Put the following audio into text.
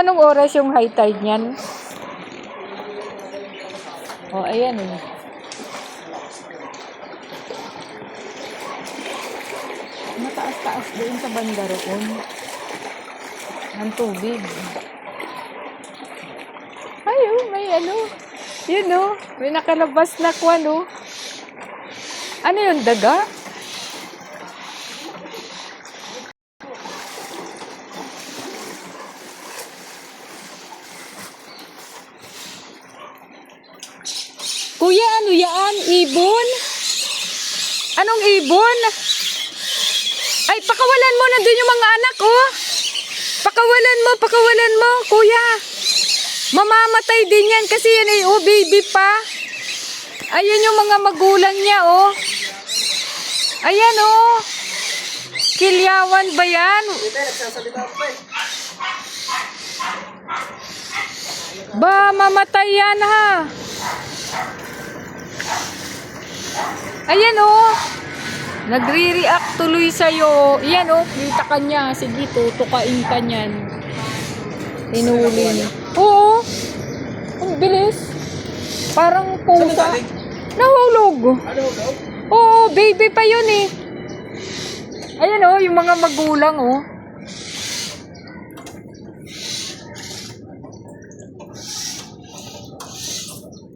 anong oras yung high tide niyan? Oh, ayan eh. Mataas-taas doon sa banda roon. Ang tubig. Ay, oh, may ano. Yun oh, may nakalabas na kwan oh. Ano yung daga? Kuya, ano yan? Ibon? Anong ibon? Ay, pakawalan mo. Nandun yung mga anak, oh. Pakawalan mo, pakawalan mo, kuya. Mamamatay din yan kasi yan ay, oh, baby pa. Ayan yung mga magulang niya, oh. Ayan, oh. Kilyawan ba yan? Ba, mamatay yan, ha. Ayan, oh. Nagre-react tuloy sa'yo. Yan, oh. Kita ka niya. Sige, tutukain ka niyan. Inuli niya. Oo. Ang bilis. Parang pusa. Nahulog. Oo, baby pa yun eh. Ayan, oh. Yung mga magulang, oh.